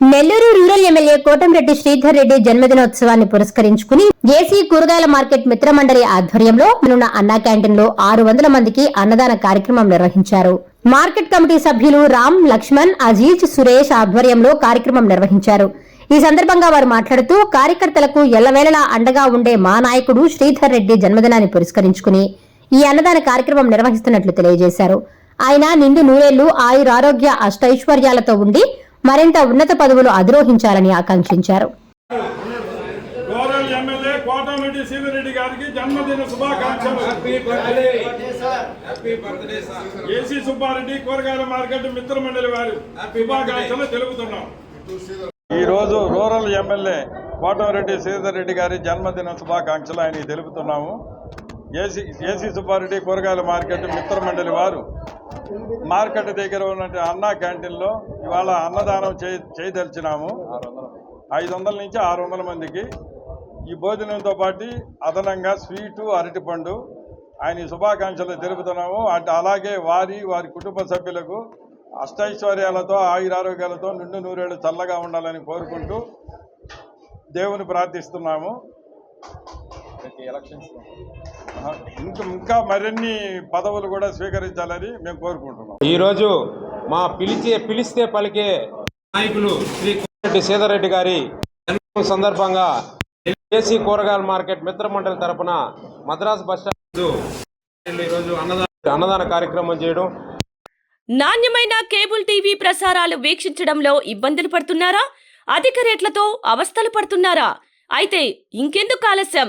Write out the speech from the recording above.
Nellore rural MLA Kotamreddy Sridhar Reddy జన్మదినోత్సవాన్ని పురస్కరించుకుని AC కూరగాయల మార్కెట్ మిత్ర మండలి ఆధ్వర్యంలో ఉన్న అన్నా క్యాంటీన్లో ఆరు వందల మందికి అన్నదాన కార్యక్రమం నిర్వహించారు. మార్కెట్ కమిటీ సభ్యులు రామ్ లక్ష్మణ్ అజీజ్ సురేష్ ఆధ్వర్యంలో కార్యక్రమం నిర్వహించారు. ఈ సందర్భంగా వారు మాట్లాడుతూ కార్యకర్తలకు ఎల్లవేళలా అండగా ఉండే మా నాయకుడు శ్రీధర్ రెడ్డి జన్మదినాన్ని పురస్కరించుకుని ఈ అన్నదాన కార్యక్రమం నిర్వహిస్తున్నట్లు తెలియజేశారు. ఆయన నిండు నూరేళ్ళు ఆయురారోగ్య అష్టైశ్వర్యాలతో ఉండి మరింత ఉన్నత పదవులు అధిరోహించాలని ఆకాంక్షించారు. కోటమిటి సీనిరెడ్డి గారికి జన్మదిన శుభాకాంక్షలు. ఏసీ సుబ్బారెడ్డి కూరగాయల మార్కెట్ మిత్ర మండలి వారు శుభాకాంక్షలు తెలుపుతున్నాం. ఈ రోజు రూరల్ ఎమ్మెల్యే కోటమిరెడ్డి శ్రీధర్ రెడ్డి గారి జన్మదిన శుభాకాంక్షలు ఆయనకి తెలుపుతున్నాము. ఏసీ ఏసీ సుబ్బారెడ్డి కూరగాయల మార్కెట్ మిత్ర మండలి వారు మార్కెట్ దగ్గర ఉన్నటువంటి అన్నా క్యాంటీన్లో ఇవాళ అన్నదానం చే చేయదలిచినాము. ఐదు వందల నుంచి ఆరు వందల మందికి. ఈ భోజనంతో పాటు అదనంగా స్వీటు అరటిపండు ఆయన శుభాకాంక్షలు తెలుపుతున్నాము. అటు అలాగే వారి వారి కుటుంబ సభ్యులకు అష్టైశ్వర్యాలతో ఆయురారోగ్యాలతో నిండు నూరేళ్ళు చల్లగా ఉండాలని కోరుకుంటూ దేవుని ప్రార్థిస్తున్నాము. ఆ, ఇంకా ఇంకా మరిన్ని పదవులు కూడా స్వీకరించాలని మేము కోరుకుంటున్నాం. ఈరోజు మా పిలిచే పిలిస్తే పలికే నాయకులు శ్రీ కోటిరెడ్డి సీతారెడ్డి గారి సందర్భంగా ఏసీ కూరగాయల మార్కెట్ మిత్ర మండలి తరపున మద్రాసు బస్ స్టాండ్ ఈరోజు అన్నదాన అన్నదాన కార్యక్రమం చేయడం. నాణ్యమైన కేబుల్ టీవీ ప్రసారాలు వీక్షించడంలో ఇబ్బందులు పడుతున్నారా? అధిక రేట్లతో అవస్థలు పడుతున్నారా? అయితే ఇంకెందుకు ఆలస్యం?